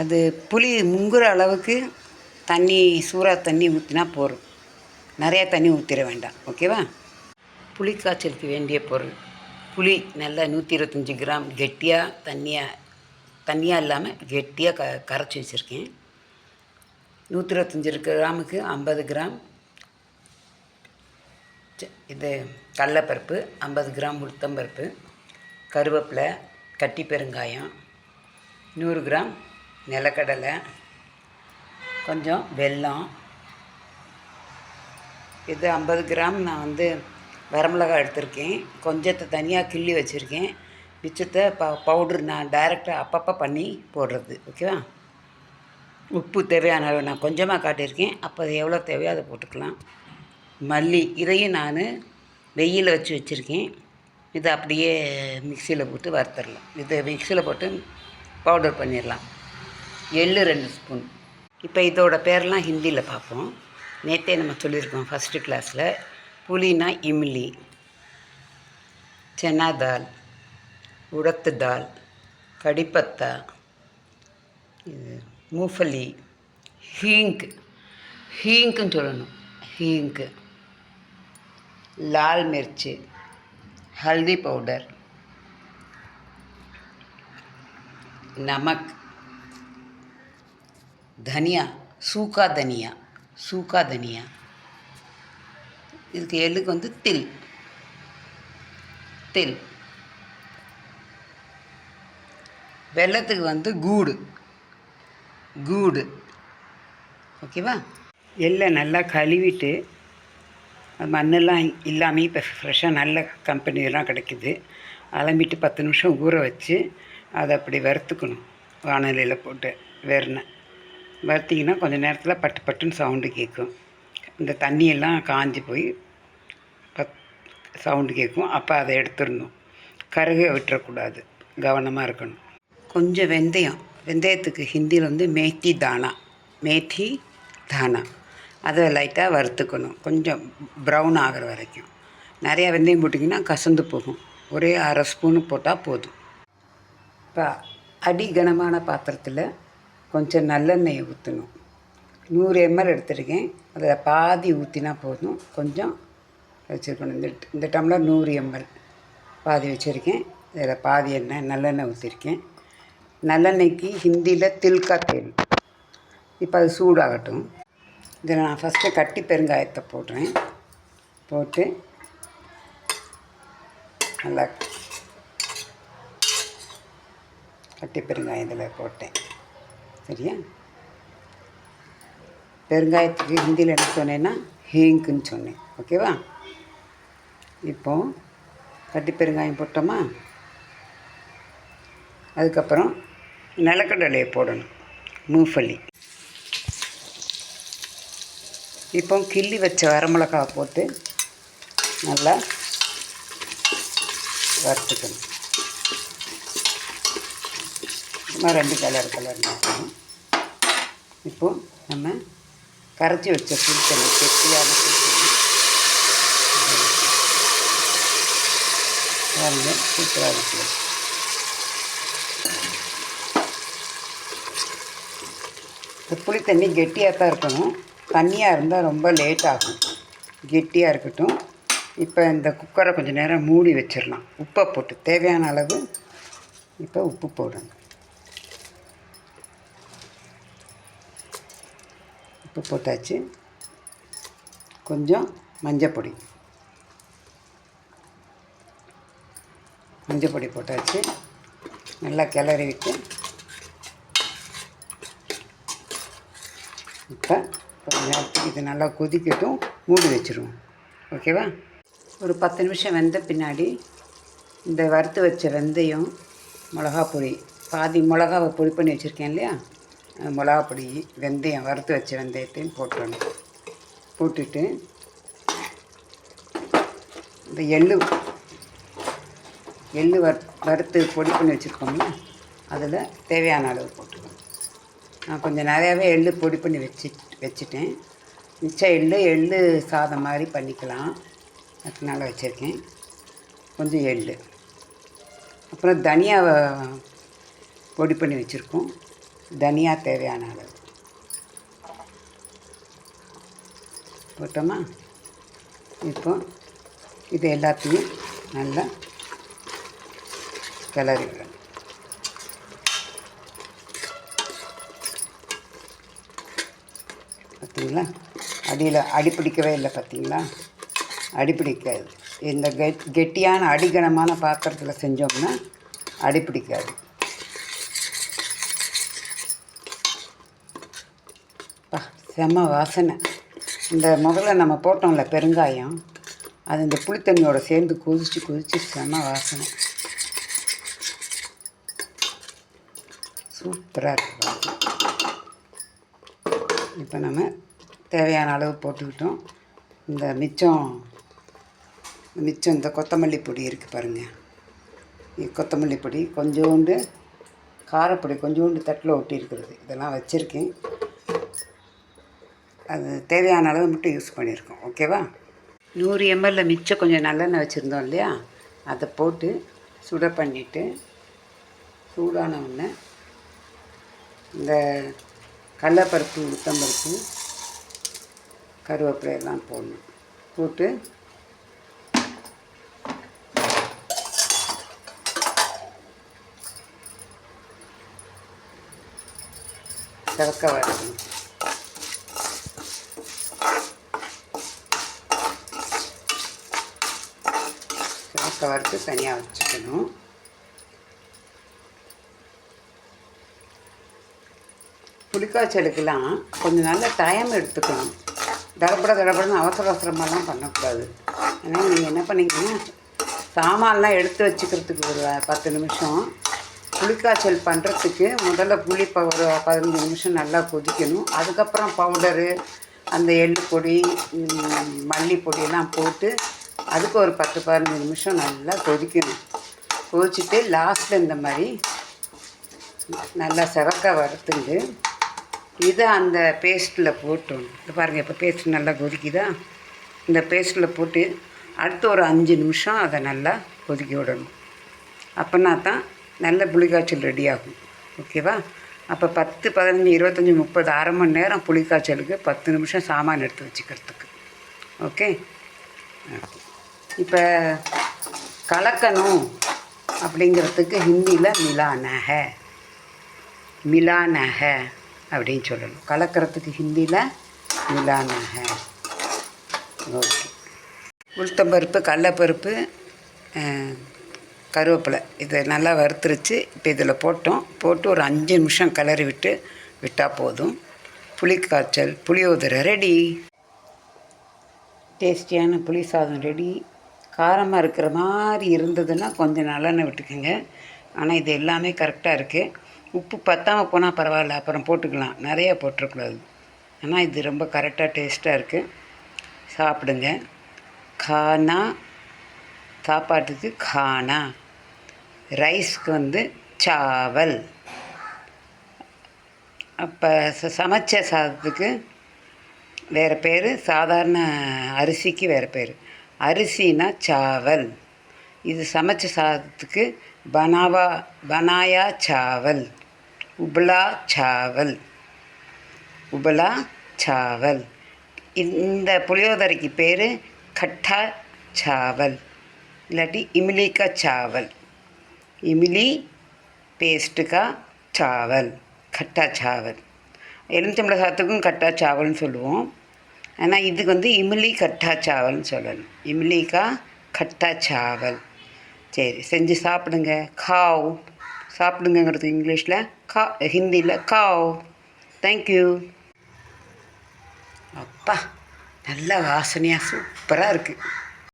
அது புளி முங்குற அளவுக்கு தண்ணி சூறாக தண்ணி ஊற்றினா போதும். நிறையா தண்ணி ஊற்றிட வேண்டாம். ஓகேவா? புளி காய்ச்சலுக்கு வேண்டிய பொருள். புளி நல்லா நூற்றி இருபத்தஞ்சி கிராம் கெட்டியாக தண்ணியாக தண்ணியாக இல்லாமல் கெட்டியாக க கரைச்சி வச்சுருக்கேன். நூற்றி இருபத்தஞ்சி கிராமுக்கு ஐம்பது கிராம் இது கடலப்பருப்பு ஐம்பது கிராம் உளுத்தம்பருப்பு கருவேப்பிலை கட்டி பெருங்காயம் நூறு கிராம் நிலக்கடலை கொஞ்சம் வெல்லம். இது ஐம்பது கிராம் நான் வந்து வரமிளகாய் எடுத்திருக்கேன். கொஞ்சத்தை தனியாக கிள்ளி வச்சுருக்கேன். மிச்சத்தை ப பவுட்ரு நான் டைரெக்டாக அப்பப்போ பண்ணி போடுறது. ஓகேவா? உப்பு தேவையான அளவு நான் கொஞ்சமாக காட்டியிருக்கேன். அப்போ அது எவ்வளோ தேவையோ அதை போட்டுக்கலாம். மல்லி இதையும் நான் வெயிலில் வச்சு வச்சுருக்கேன். இதை அப்படியே மிக்சியில் போட்டு வறுத்துடலாம். இதை மிக்சியில் போட்டு பவுடர் பண்ணிடலாம். எள்ளு ரெண்டு ஸ்பூன். இப்போ இதோட பேரெலாம் ஹிந்தியில் பார்ப்போம். நேற்றே நம்ம சொல்லியிருக்கோம் ஃபஸ்ட்டு கிளாஸில் புளினா இம்லி சென்னா தால் உடத்து தால் கடிப்பத்தா இது மூஃபலி ஹீங்க் ஹீங்குன்னு சொல்லணும். ஹீங்கு லால் மிர்ச்சி ஹல்தி பவுடர் நமக் தனியா சூக்கா தனியா சூக்கா தனியா. இதுக்கு எள்ளுக்கு வந்து தில். தில். வெள்ளத்துக்கு வந்து கூடு. கூடு. ஓகேவா? எள்ளை நல்லா கழுவிட்டு மண்ணெல்லாம் இல்லாமல் இப்போ ஃப்ரெஷ்ஷாக நல்ல கம்பெனிலாம் கிடைக்குது. அலம்பிட்டு பத்து நிமிஷம் ஊற வச்சு அதை அப்படி வறுத்துக்கணும். வானலியில் போட்டு வெறுனை வறுத்திங்கன்னா கொஞ்சம் நேரத்தில் பட்டு பட்டுன்னு சவுண்டு கேட்கும் இந்த தண்ணியெல்லாம் காஞ்சி போய் பத் சவுண்டு கேட்கும் அப்போ அதை எடுத்துடணும். கருகை விட்டுறக்கூடாது. கவனமாக இருக்கணும். கொஞ்சம் வெந்தயம். வெந்தயத்துக்கு ஹிந்தியில் வந்து மேத்தி தானா. மேத்தி தானா. அதை லைட்டாக வறுத்துக்கணும். கொஞ்சம் ப்ரௌன் ஆகிற வரைக்கும். நிறையா வெந்தயம் போட்டிங்கன்னா கசந்து போகும். ஒரே அரை ஸ்பூனு போட்டால் போதும். இப்போ அடி கனமான பாத்திரத்தில் கொஞ்சம் நல்லெண்ணெயை ஊற்றணும் நூறு எம்எல் எடுத்துருக்கேன். அதில் பாதி ஊற்றினா போதும். கொஞ்சம் வச்சுருக்கணும். இந்த இந்த டம்ளர் நூறு எம்எல் பாதி வச்சுருக்கேன். இதில் பாதி எண்ணெய் நல்லெண்ணெய் ஊற்றிருக்கேன் நல்லெண்ணெய்க்கு ஹிந்தியில் தில்கா தேல் இப்போ அது சூடாகட்டும். இதில் நான் ஃபஸ்ட்டு கட்டி பெருங்காயத்தை போடுறேன். போட்டு நல்லா கட்டி பெருங்காயம் இதில் போட்டேன். சரியா? பெருங்காயத்துக்கு ஹிந்தியில் என்ன சொன்னேன்னா ஹீங்குன்னு சொன்னேன். ஓகேவா? இப்போ கட்டி பெருங்காயம் போட்டோமா? அதுக்கப்புறம் நிலக்கடலையை போடணும். மூஃபலி இப்போ கிள்ளி வச்ச வரமிளகாவை போட்டு நல்லா வறுத்துக்கணும். சும்மா ரெண்டு கலர் கலர் மாற்றணும். இப்போ நம்ம கரைச்சி வச்ச புளித்தண்ணி கெட்டியான புளித்தண்ணி சூப்பராக இருக்குது இந்த புளித்தண்ணி கெட்டியாக தான் இருக்கணும். தண்ணியாக இருந்தால் ரொம்ப லேட் ஆகும். கெட்டியாக இருக்கட்டும். இப்போ இந்த குக்கரை கொஞ்சம் நேரம் மூடி வச்சிடலாம். உப்பை போட்டு தேவையான அளவு இப்போ உப்பு போடணும். உப்பு போட்டாச்சு. கொஞ்சம் மஞ்சப்பொடி மஞ்சப்பொடி போட்டாச்சு. நல்லா கிளறி விட்டு. இப்போ கொஞ்ச நேரத்துக்கு இது நல்லா கொதிக்கட்டும். மூடி வச்சிருவோம். ஓகேவா? ஒரு பத்து நிமிஷம் வெந்த பின்னாடி இந்த வறுத்து வச்ச வெந்தயம் மிளகா பொடி. பாதி மிளகாவை பொடி பண்ணி வச்சுருக்கேன் இல்லையா? மிளகாப்பொடி மிளகா பொடி வெந்தயம் வறுத்து வச்ச வெந்தயத்தையும் போட்டுடணும் போட்டுட்டு இந்த எள்ளு எள்ளு வறு வறுத்து பொடி பண்ணி வச்சுருக்கோம்ல அதில் தேவையான அளவு போட்டுக்கணும். நான் கொஞ்சம் நிறையாவே எள்ளு பொடி பண்ணி வச்சு வச்சுட்டேன். மிச்சம் எள்ளு எள்ளு சாதம் மாதிரி பண்ணிக்கலாம். அதனால வச்சுருக்கேன். கொஞ்சம் எள்ளு. அப்புறம் தனியாவை பொடி பண்ணி வச்சுருக்கோம். தனியா தேவையான அளவு போட்டோமா? இப்போ இது எல்லாத்தையும் நல்லா கிளறி விடணும் பார்த்தீங்களா? அடியில் அடிப்பிடிக்கவே இல்லை பார்த்தீங்களா? அடிப்பிடிக்காது இந்த கெட் கெட்டியான அடிகனமான பாத்திரத்தில் செஞ்சோம்னா அடிப்பிடிக்காது செம்ம வாசனை. இந்த முதல்ல நம்ம போட்டோம்ல பெருங்காயம் அது இந்த புளித்தண்ணியோட சேர்ந்து கொதிச்சு கொதிச்சு செம்ம வாசனை. சூப்பராக இருக்கு இப்போ நம்ம தேவையான அளவு போட்டுக்கிட்டோம். இந்த மிச்சம் மிச்சம் இந்த கொத்தமல்லி பொடி இருக்குது பாருங்கள் கொத்தமல்லி பொடி கொஞ்சோண்டு காரப்பொடி கொஞ்சோண்டு தட்டில் ஒட்டி இருக்கிறது. இதெல்லாம் வச்சுருக்கேன். அது தேவையான அளவு மட்டும் யூஸ் பண்ணியிருக்கோம். ஓகேவா நூறு எம்எல்ல மிச்சம் கொஞ்சம் நல்லெண்ணெய் வச்சுருந்தோம் இல்லையா? அதை போட்டு சுட பண்ணிவிட்டு சூடான உடனே இந்த கடலப்பருப்பு உளுத்தம்பருப்பு கருவேப்பிலை எல்லாம் போடணும். போட்டு சிறக்க வரணும் சிவக்க வறுத்து தனியாக வச்சுக்கணும். புளிக்காய்ச்சலுக்கெல்லாம் கொஞ்சம் நல்ல டைம் எடுத்துக்கணும். தடப்பட தடப்படன்னு அவசர அவசரமாலாம் பண்ணக்கூடாது. அதனால் நீங்கள் என்ன பண்ணிக்கணும் சாமான்லாம் எடுத்து வச்சுக்கிறதுக்கு ஒரு பத்து நிமிஷம். புளிக்காய்ச்சல் பண்ணுறதுக்கு முதல்ல புளி ஒரு பதினஞ்சு நிமிஷம் நல்லா கொதிக்கணும். அதுக்கப்புறம் பவுடரு அந்த எள்ளு பொடி மல்லிப்பொடியெல்லாம் போட்டு அதுக்கு ஒரு பத்து பதினஞ்சு நிமிஷம் நல்லா கொதிக்கணும். கொதிச்சுட்டு லாஸ்ட்டில் இந்த மாதிரி நல்லா செவக்க வறுத்துண்டு இதை அந்த பேஸ்ட்டில் போட்டோம் இது பாருங்கள் இப்போ பேஸ்ட் நல்லா கொதிக்குதா? இந்த பேஸ்ட்டில் போட்டு அடுத்து ஒரு அஞ்சு நிமிஷம் அதை நல்லா கொதிக்க விடணும். அப்போனா தான் நல்ல புளிக்காய்ச்சல் ரெடி ஆகும். ஓகேவா அப்போ பத்து பதினஞ்சு இருபத்தஞ்சி முப்பது அரை மணி நேரம் புளிக்காய்ச்சலுக்கு பத்து நிமிஷம் சாமான் எடுத்து வச்சுக்கிறதுக்கு. ஓகே இப்போ கலக்கணும் அப்படிங்கிறதுக்கு ஹிந்தியில் மிலானக மிலானக அப்படின்னு சொல்லணும். கலக்கிறதுக்கு ஹிந்தியில் மிலானக ஓகே. உளுத்தம்பருப்பு கடலப்பருப்பு கருவேப்பிலை. இதை நல்லா வறுத்துருச்சு. இப்போ இதில் போட்டோம். போட்டு ஒரு அஞ்சு நிமிஷம் கிளறி விட்டு விட்டால் போதும். புளிக்காய்ச்சல் புளியோதரை ரெடி. டேஸ்டியான புளி சாதம் ரெடி. காரமாக இருக்கிற மாதிரி இருந்ததுன்னா கொஞ்சம் நல்லெண்ணெய் விட்டுக்கோங்க. ஆனால் இது எல்லாமே கரெக்டாக இருக்குது உப்பு பத்தாமல் போனால் பரவாயில்ல அப்புறம் போட்டுக்கலாம். நிறையா போட்டுருக்கூடாது ஆனால் இது ரொம்ப கரெக்டாக டேஸ்ட்டாக இருக்குது சாப்பிடுங்க. கானா சாப்பாட்டுக்கு கானா. ரைஸ்க்கு வந்து சாவல். அப்போ ச- சமைச்ச சாதத்துக்கு வேறு பேர். சாதாரண அரிசிக்கு வேறு பேர். அரிசினா சாவல். இது சமைச்ச சாதத்துக்கு பனாவா பனாயா சாவல். உபலா சாவல். உபலா சாவல். இந்த புளியோதரைக்கு பேர் கட்டா சாவல். இல்லாட்டி இமிலிக்கா சாவல். இமிலி பேஸ்ட்டுக்கா சாவல். கட்டா சாவல். எலுமிச்சம்பழ சாதத்துக்கும் கட்டா சாவல்னு சொல்லுவோம். ஆனால் இதுக்கு வந்து இமிலி கட்டா சாவல்னு சொல்லணும். இமிலிக்கா கட்டா சாவல் சரி செஞ்சு சாப்பிடுங்க. காவ். சாப்பிடுங்கிறது இங்கிலீஷில். கா ஹிந்தியில் காவ். தேங்க்யூ அப்பா நல்ல வாசனையாக சூப்பராக இருக்குது